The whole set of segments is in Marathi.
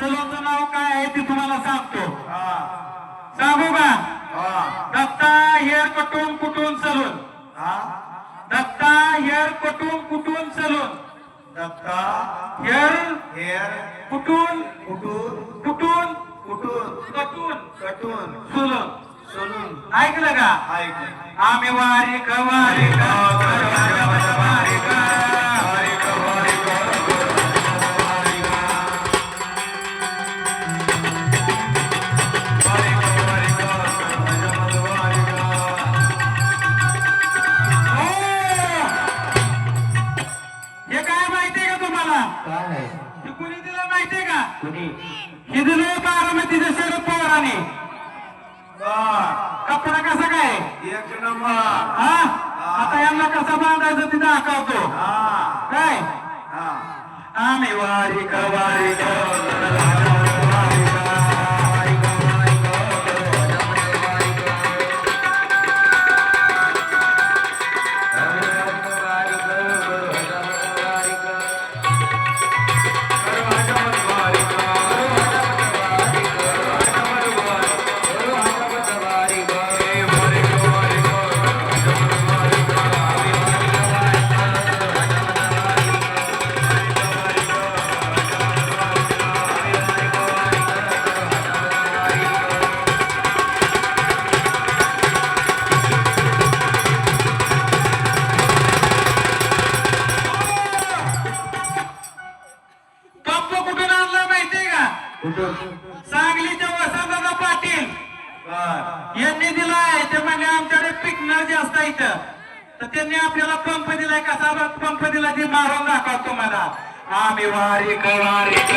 सलूनचं नाव काय आहे ते तुम्हाला सांगतो. सांगू का? दत्ता हेअर कटून कुठून सलून दत्ता हेअर कटून कुठून सलून दत्ता हेअर हेअर कुठून? कुटून कुठून? कुटून कटून. कटून. सलून सोलून ऐकलं का? ऐक आम्ही वारिक वारिक वारिक हे स्वामी वारी कवारी तर त्यांनी आपल्याला पंप दिलाय कसा पंप दिला ते मारून दाखवा तुम्हाला आम्ही वारिक वारिक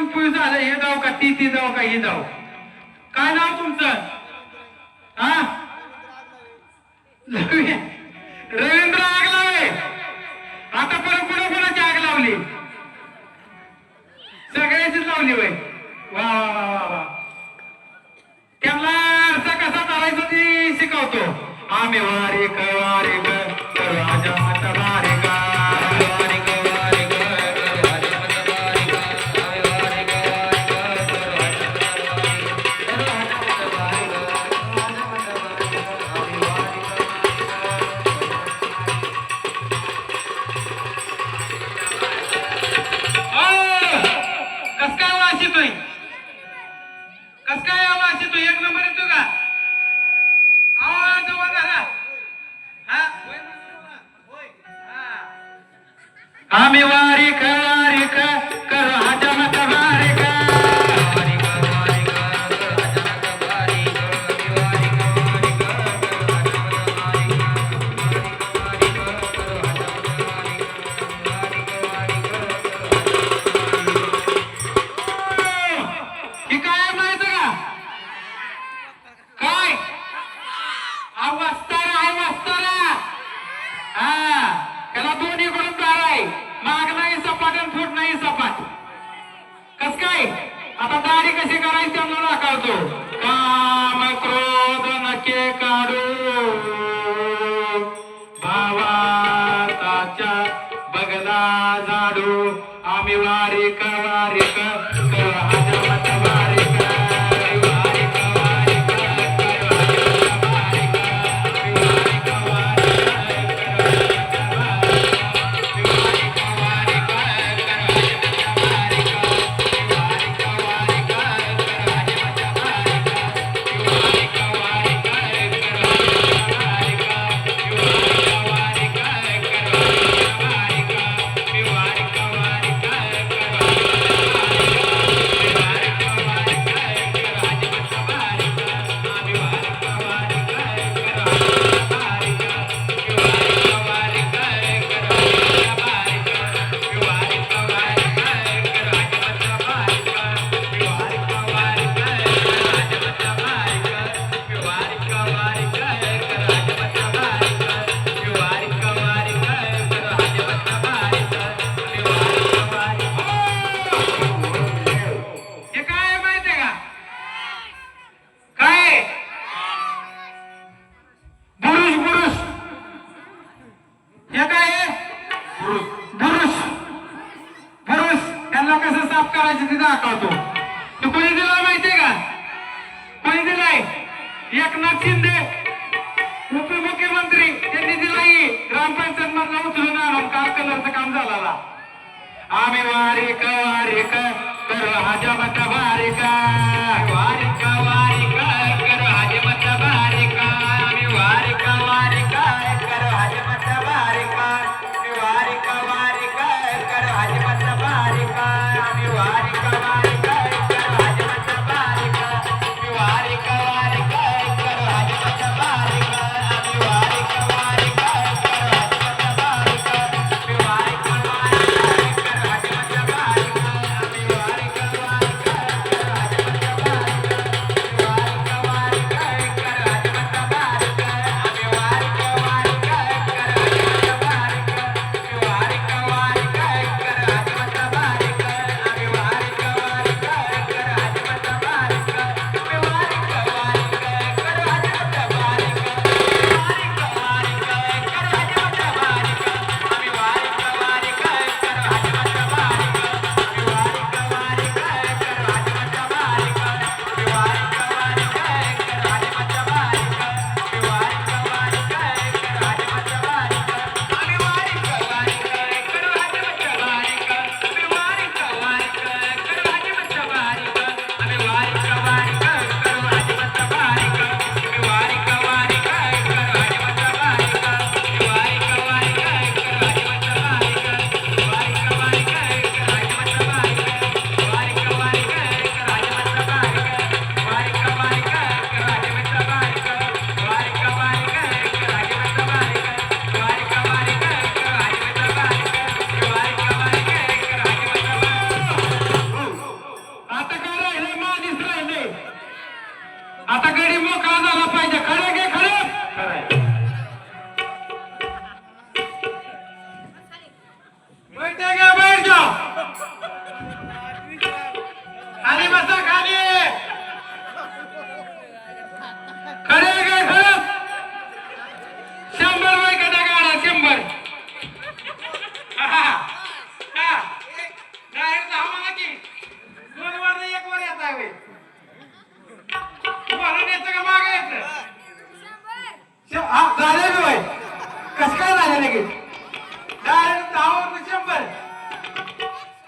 तीच झालं हे जाऊ का ती ती जाऊ का ही जाऊ. काय नाव तुमचं? हा? रवींद्र आग लावले आता परत कुणा कुणाची आग लावली? सगळ्याचीच लावली वय वा वा वा वा वा. त्यांना अर्थ कसा करायचा ते शिकवतो. आम्ही वारिक वारिक हा. नाही सपाट कस काय? आता दाढी कशी करायची त्यांना दाखवतो. काम क्रोध नके काढू. भावाताच्या बगदा झाडू. आम्ही वारी वारीक बारीक बारीक कर आजा बारीक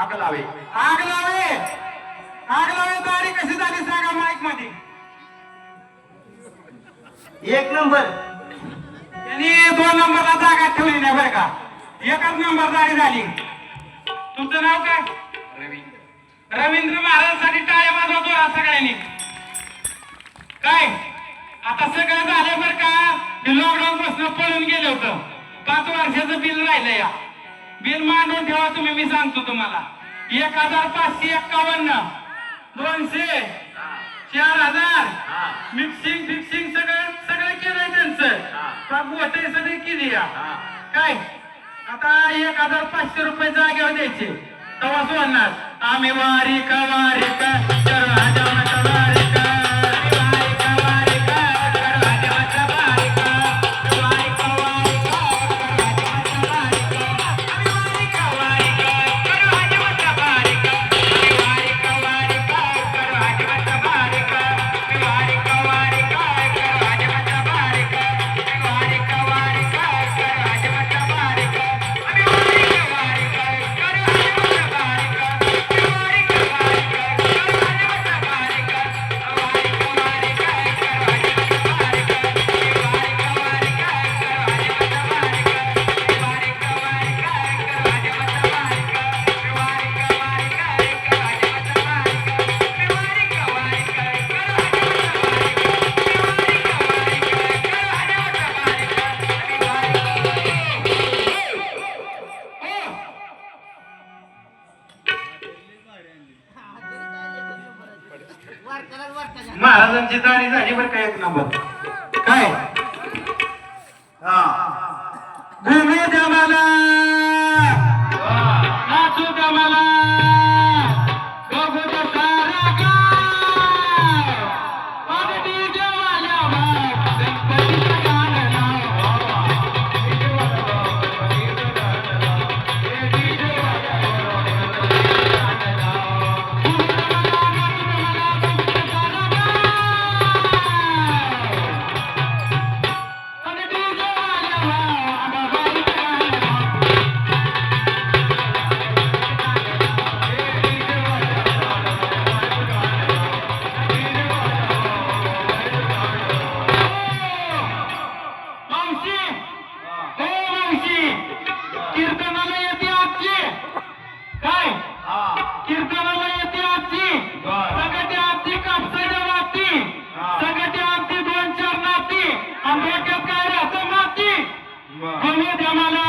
आग लावे आग लावे आग लावे दारी कशी झाली सांगा माईकमध्ये. एक नंबर. त्यांनी दोन नंबरला जागा ठेवली नाही बरं का. एकच नंबर जारी झाली. तुमचं नाव काय? रवींद्र. महाराजांसाठी टाळ्या वाजवा जोरा सगळ्यांनी. काय? आता सगळं झालं बरं का? लॉकडाऊन पासून पळून गेलं होतं. पाच वर्षाचं बिल राहिलं या. बिल मांडून ठेवा तुम्ही मी सांगतो तुम्हाला. एक हजार पाचशे एक्कावन्न दोनशे चार हजार. मिक्सिंग फिक्सिंग सगळं सगळं केलंय त्यांचं. मोठे सगळे केली काय? आता एक हजार पाचशे रुपये जागेवर द्यायचे. तेव्हा सोडणार. आम्ही वारी का वारी का हा. सगळ्या आजची दोन चार नाती आणि काय राहतं माती मला